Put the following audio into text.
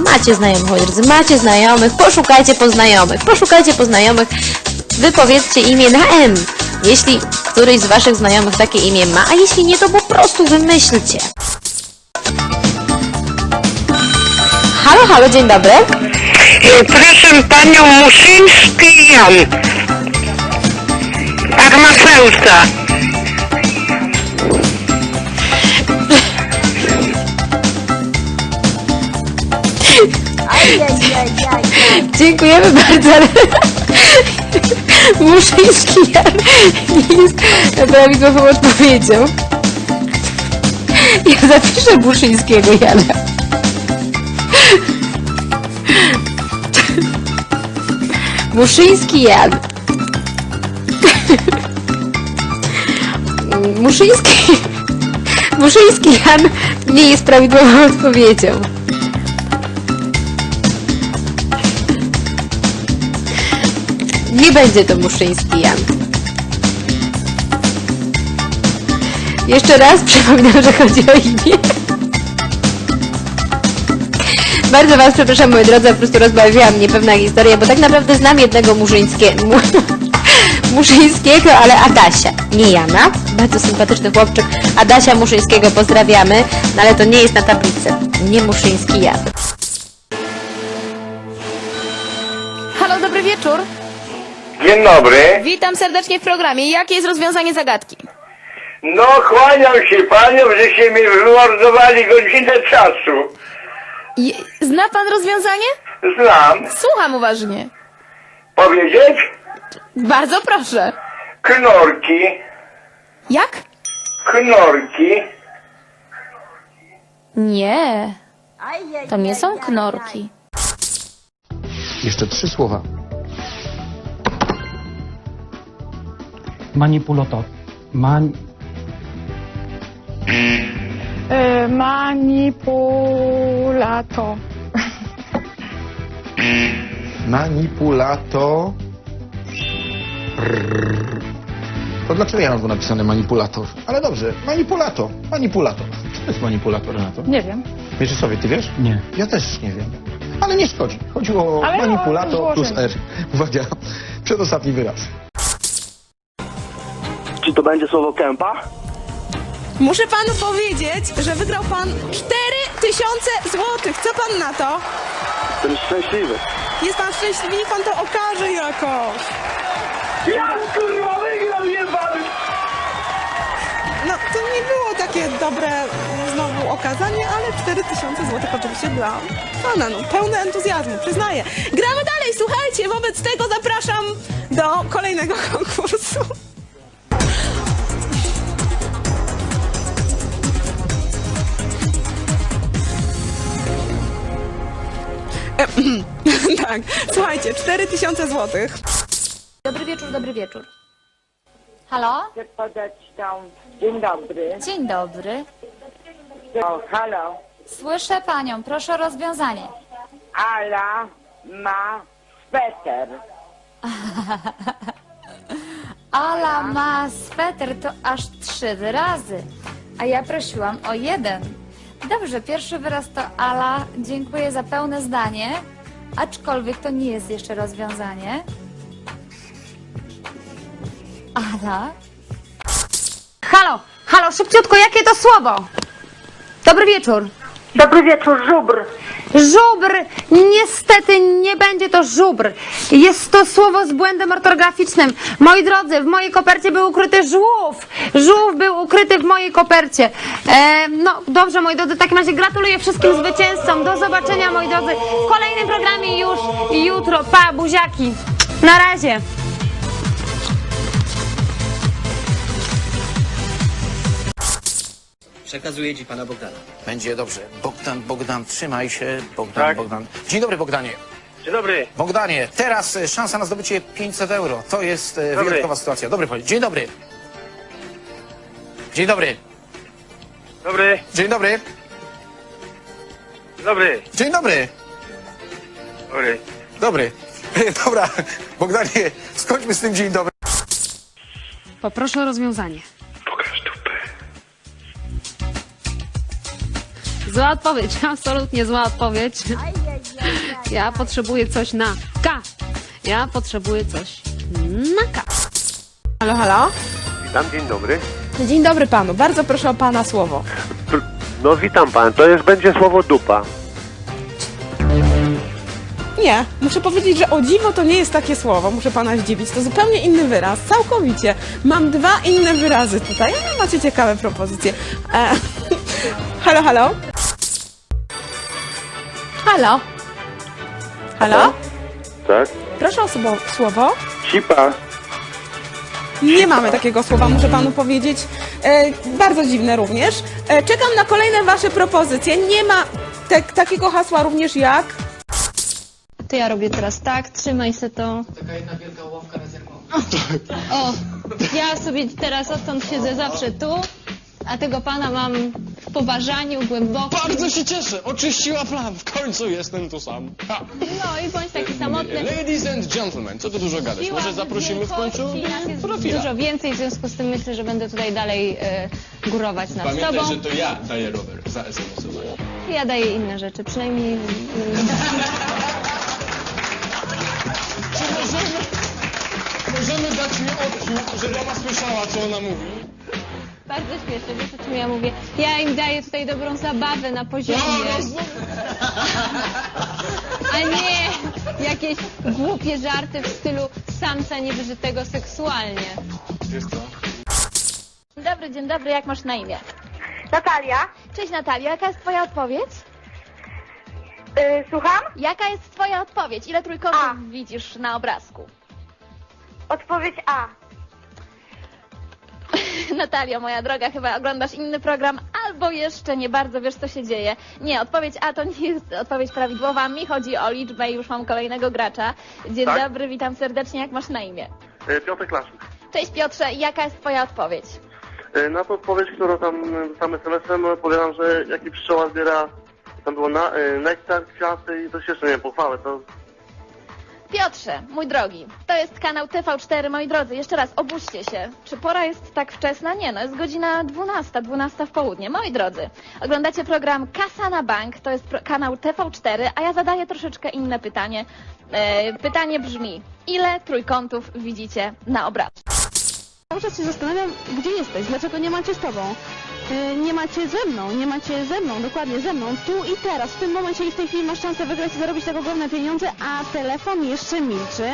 Macie znajomych, moi drodzy, macie znajomych, poszukajcie poznajomych, poszukajcie poznajomych, wypowiedzcie imię na M, jeśli któryś z waszych znajomych takie imię ma, a jeśli nie, to po prostu wymyślcie. Halo, halo, dzień dobry. E, Proszę panią Muszyński Jan. Farmaceuta. Dziękujemy bardzo, Muszyński Jan jest prawidłową odpowiedzią. Ja zapiszę Muszyńskiego Jana. Muszyński Jan. Muszyński... Muszyński Jan nie jest prawidłową odpowiedzią. Nie będzie to Muszyński Jan. Jeszcze raz przypominam, że chodzi o imię. Bardzo Was przepraszam, moi drodzy, po prostu rozbawiłam mnie pewna historia, bo tak naprawdę znam jednego Muszyńskiego, mu, Muszyńskiego, ale Adasia, nie Jana. Bardzo sympatyczny chłopczyk. Adasia Muszyńskiego pozdrawiamy, no ale to nie jest na tablicy. Nie Muszyński Jan. Dzień dobry. Witam serdecznie w programie. Jakie jest rozwiązanie zagadki? No, kłaniam się panią, żeście mi wymordowali godzinę czasu. Je- Zna pan rozwiązanie? Znam. Słucham uważnie. Powiedzieć? Bardzo proszę. Knorki, Jak? knorki. Nie. To nie są knorki. Jeszcze trzy słowa. Manipulator. Man... E, manipulator. Manipulator. To dlaczego ja mam tu napisane manipulator? Ale dobrze, manipulator. Manipulator. Co to jest manipulator na to? Nie wiem. Wiesz sobie, ty wiesz? Nie. Ja też nie wiem. Ale nie szkodzi. Chodziło o Ale o manipulator plus złożenie. R. Uwaga, przedostatni wyraz. Czy to będzie słowo kępa? Muszę panu powiedzieć, że wygrał pan 4000 złotych. Co pan na to? Jestem szczęśliwy. Jest pan szczęśliwy, niech pan to okaże jakoś. Ja kurwa wygram, jebany! No, to nie było takie dobre znowu okazanie, ale 4000 złotych oczywiście dla pana. No, pełne entuzjazmu, przyznaję. Gramy dalej, słuchajcie, wobec tego zapraszam do kolejnego konkursu. tak, słuchajcie, 4000 złotych. Dobry wieczór, dobry wieczór. Halo? Chcę podać tą... Dzień dobry. Dzień dobry. O, halo. Słyszę panią, proszę o rozwiązanie. Ala ma sweter. Ala ma sweter to aż trzy wyrazy, a ja prosiłam o jeden. Dobrze, pierwszy wyraz to Ala, dziękuję za pełne zdanie, aczkolwiek to nie jest jeszcze rozwiązanie. Ala? Halo, halo, szybciutko, jakie to słowo? Dobry wieczór. Dobry wieczór, żubr. Żubr, niestety nie będzie to żubr. Jest to słowo z błędem ortograficznym. Moi drodzy, w mojej kopercie był ukryty żółw. Żółw był ukryty w mojej kopercie. E, no dobrze, moi drodzy, w takim razie gratuluję wszystkim zwycięzcom. Do zobaczenia, moi drodzy, w kolejnym programie już jutro. Pa, buziaki. Na razie. Przekazuję ci pana Bogdana. Będzie dobrze. Bogdan, Bogdan, trzymaj się. Bogdan, Bogdan. Dzień dobry, Bogdanie. Dzień dobry. Bogdanie, teraz e, szansa na zdobycie 500 euro. To jest e, Dobry. wyjątkowa sytuacja. Dobry powiedz. Dzień dobry. Dzień dobry. Dobry, Dzień dobry. dobry, Dzień dobry. dobry. Dobry. Dobra, Bogdanie, skończmy z tym dzień dobry. Poproszę o rozwiązanie. Zła odpowiedź, absolutnie zła odpowiedź. Ja potrzebuję coś na K. Ja potrzebuję coś na K. Halo, halo? Witam, dzień dobry. Dzień dobry panu, bardzo proszę o pana słowo. No witam pan, to jest będzie słowo dupa. Nie, muszę powiedzieć, że o dziwo to nie jest takie słowo, muszę pana zdziwić. To zupełnie inny wyraz, całkowicie. Mam dwa inne wyrazy tutaj, a macie ciekawe propozycje. E, halo, halo? Halo? Halo? Tak? Proszę o słowo. słowo. Cipa. Nie mamy takiego słowa, muszę panu powiedzieć. E, bardzo dziwne również. E, czekam na kolejne wasze propozycje. Nie ma te, takiego hasła również jak... To ja robię teraz tak, trzymaj se to. Taka jedna wielka ławka rezerwowa. O, ja sobie teraz odtąd siedzę zawsze tu, a tego pana mam poważaniu głęboko. Bardzo się cieszę, oczyściła plan, w końcu jestem tu sam. Ha. No i bądź taki samotny. Ladies and gentlemen, co tu dużo gadać, może zaprosimy w końcu Nas jest profila. dużo więcej, w związku z tym myślę, że będę tutaj dalej e, górować nad Pamiętaj, sobą. że to ja daję rower za SMS-owanie. Ja daję inne rzeczy, przynajmniej... Czy możemy, możemy dać mi odcisk, żeby ona słyszała, co ona mówi? Bardzo śmieszne, wiesz o czym ja mówię? Ja im daję tutaj dobrą zabawę na poziomie, No, rozumiem. a nie jakieś głupie żarty w stylu samca niewyżytego seksualnie. Wiesz co? Dzień dobry, dzień dobry, jak masz na imię? Natalia? Cześć Natalio, jaka jest twoja odpowiedź? Y, słucham? Jaka jest twoja odpowiedź? Ile trójkątów A. widzisz na obrazku? Odpowiedź A. Natalio, moja droga, chyba oglądasz inny program, albo jeszcze nie bardzo wiesz, co się dzieje. Nie, odpowiedź A to nie jest odpowiedź prawidłowa. Mi chodzi o liczbę i już mam kolejnego gracza. Dzień Tak? dobry, witam serdecznie. Jak masz na imię? E, Piotr Klaszczyk. Cześć Piotrze, jaka jest twoja odpowiedź? E, Na to odpowiedź, którą tam e, SMS-em, że jaki pszczoła zbiera, tam było na, e, nektar, kwiaty i coś jeszcze, nie wiem, pochwałę, to Piotrze, mój drogi, to jest kanał TV4, moi drodzy. Jeszcze raz, obudźcie się. Czy pora jest tak wczesna? Nie, no jest godzina 12, 12 w południe. Moi drodzy, oglądacie program Kasa na Bank, to jest kanał TV4, a ja zadaję troszeczkę inne pytanie. E, pytanie brzmi, ile trójkątów widzicie na obrazku? Cały czas się zastanawiam, gdzie jesteś, dlaczego nie macie z tobą. E, Nie macie ze mną, nie macie ze mną, dokładnie ze mną, tu i teraz, w tym momencie i w tej chwili masz szansę wygrać i zarobić tak ogromne pieniądze, a telefon jeszcze milczy.